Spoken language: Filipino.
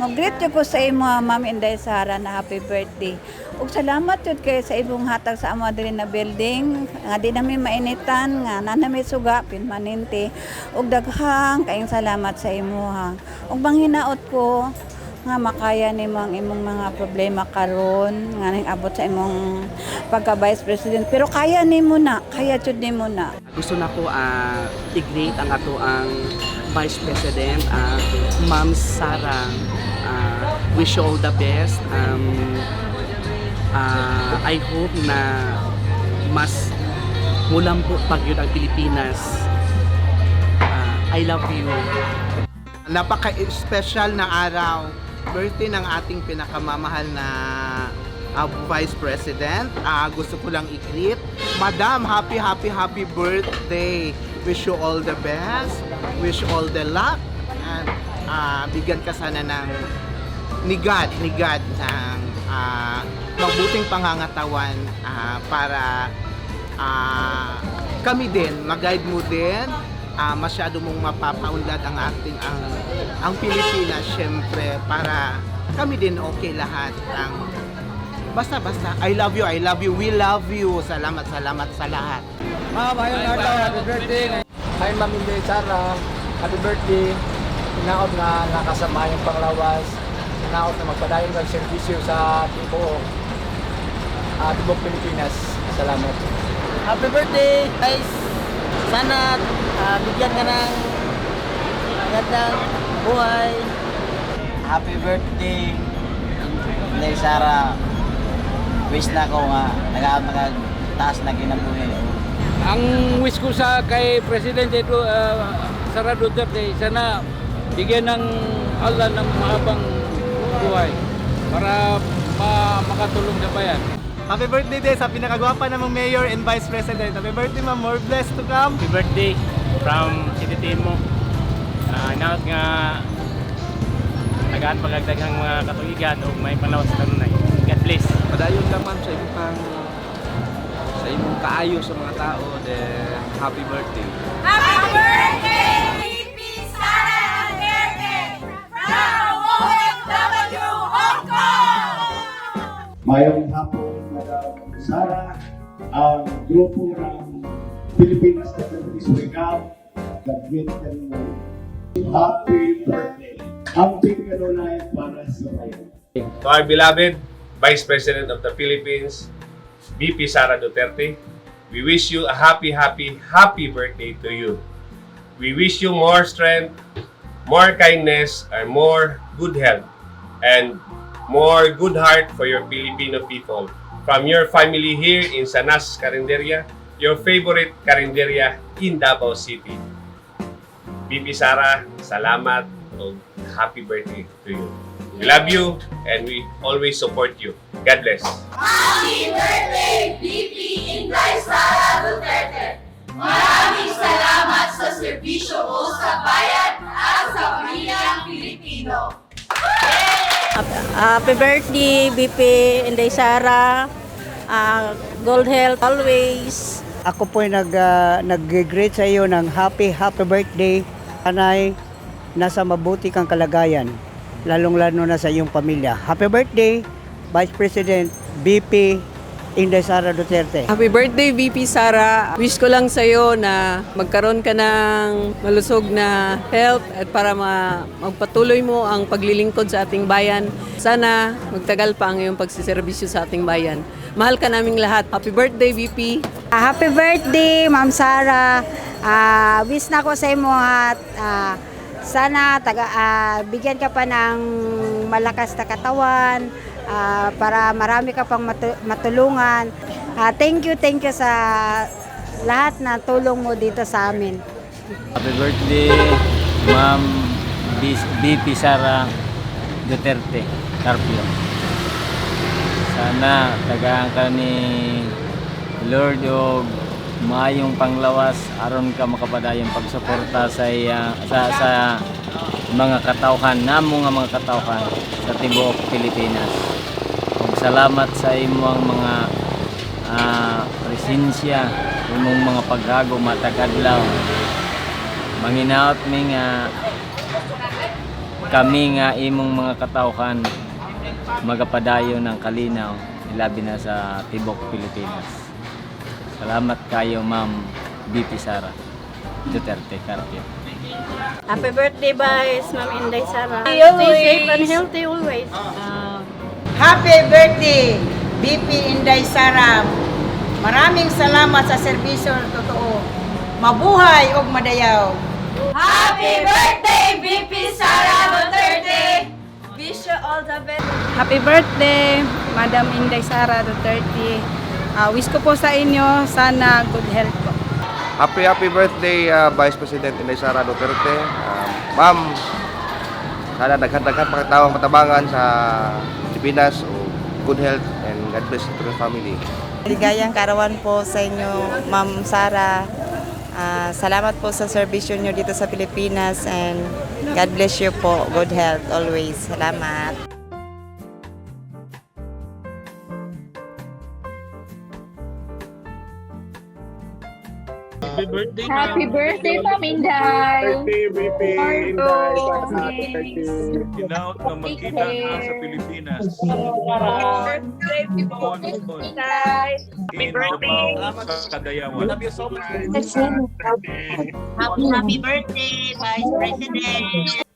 Mag-greet yun ko sa imo, Ma'am Inday Sara, na happy birthday. Ug salamat yun kayo sa ibong hatag sa amo diri na building. Nga di namin mainitan, nga na namin suga, pinmanente. Ug daghang kayong salamat sa imo ha. Ug manghinaot ko, nga makaya nimo ang imong mga problema karon nga ning abot sa imong pagka vice president pero kaya nimo na kaya jud nimo na Gusto na ko ah, i-greet ang ato ang Vice President, ah, Ma'am Sara. Ah, wish you all the best. Um, ah, I hope na mas mulambot pag yun ang Pilipinas. Ah, I love you. napaka-special na araw. Birthday ng ating pinakamamahal na uh, Vice President. Ah, gusto ko lang i-greet. Madam, happy, happy, happy birthday. Wish you all the best. Wish all the luck. And ah, bigyan ka sana ng ni God, ni God ng ah, mabuting pangangatawan ah, para ah, kami din, mag-guide mo din ah, masyado mong mapapaunlad ang ating ang ang Pilipinas syempre para kami din okay lahat ang basta basta I love you I love you we love you salamat salamat sa lahat Ma'am, ayun na. Happy birthday. Ayun, Ma'am Inday Sara. Happy birthday. Inaot na nakasama yung panglawas. Inaot na magpadayon ng servisyo sa Tibo. Uh, Tibok Pilipinas. Salamat. Happy birthday, guys! Sana ah, bigyan ka ng magandang buhay. Happy birthday, Inday Sara. Wish na ko nga, nag taas na kinabuhi. Ang wish ko sa kay Presidente ito, uh, Sara Duterte, sana bigyan ng Allah ng mahabang buhay para ma makatulong sa bayan. Happy birthday din sa pinakagwapa namang Mayor and Vice President. Happy birthday ma'am, more blessed to come. Happy birthday from City mo. Uh, naot nga nagaan pagagdaghang mga katuigan o may panawas sa kanunay. God bless. Padayon naman sa imong imong kaayo sa mga tao then happy birthday. Happy birthday, VP Sara Duterte from OFW Hong Kong! Mayong hapon, Madam Sara, ang grupo ng Pilipinas na Philippines Wake Up, nag-greet ka mo. Happy birthday! Ang pinakanunayan para sa bayan. To our beloved Vice President of the Philippines, VP Sara Duterte, we wish you a happy, happy, happy birthday to you. We wish you more strength, more kindness, and more good health, and more good heart for your Filipino people. From your family here in Sanas, Carinderia, your favorite Carinderia in Davao City. VP Sara, salamat o happy birthday to you. We love you and we always support you. God bless. Happy birthday, VP Inday Sara Duterte! Maraming salamat sa serbisyo mo sa bayan at sa pamilyang Pilipino. Happy birthday BP Inday Sara Gold Health always Ako po nag, uh, nag-greet sa iyo ng happy, happy birthday. Anay, nasa mabuti kang kalagayan, lalong-lalo na sa iyong pamilya. Happy birthday, Vice President BP Inday Sara Duterte. Happy birthday, VP Sara. Wish ko lang sa'yo na magkaroon ka ng malusog na health at para ma- magpatuloy mo ang paglilingkod sa ating bayan. Sana magtagal pa ang iyong pagsiservisyo sa ating bayan. Mahal ka naming lahat. Happy birthday, VP. Ah, Happy birthday Ma'am Sara Ah, wish na ko sa imo at ah, sana taga ah, bigyan ka pa ng malakas na katawan ah, para marami ka pang matu- matulungan Ah, thank you thank you sa lahat na tulong mo dito sa amin Happy birthday, Ma'am BP Sara Duterte Carpio. Sana tagaan ka ni Lord o maayong panglawas aron ka makapadayong pagsuporta sa iya, sa sa mga katawhan namo nga mga katawhan sa tibuok Pilipinas. Ug salamat sa imong mga ah, presensya, imong mga paghago matag adlaw. Manginaot mi nga kami nga imong mga katawhan magapadayo ng kalinaw labi na sa Tibok, Pilipinas. Salamat kayo Ma'am BP Sara Duterte Carpio. Happy birthday, guys, Ma'am Inday Sara. Stay safe and healthy always. Happy birthday, BP Inday Sara. Maraming salamat sa serbisyo totoo. Mabuhay og madayaw. Happy birthday, VP Sara Duterte! Wish you all the best. Happy birthday, Madam Inday Sara Duterte. Ah, wish ko po sa inyo, sana good health po. Happy happy birthday uh, Vice President Inday Sara Duterte. Um, Ma'am, sana daghan-daghan pagkatawang patabangan sa Pilipinas o good health and God bless to the family. Ligayang karawan po sa inyo, Ma'am Sara. Ah, salamat po sa serbisyo nyo dito sa Pilipinas and God bless you po. Good health always. Salamat. Happy birthday, Ma'am Inday! Ginaot na magkita na sa Pilipinas. Happy birthday! sa Kadayawan. Happy, happy birthday, Vice President!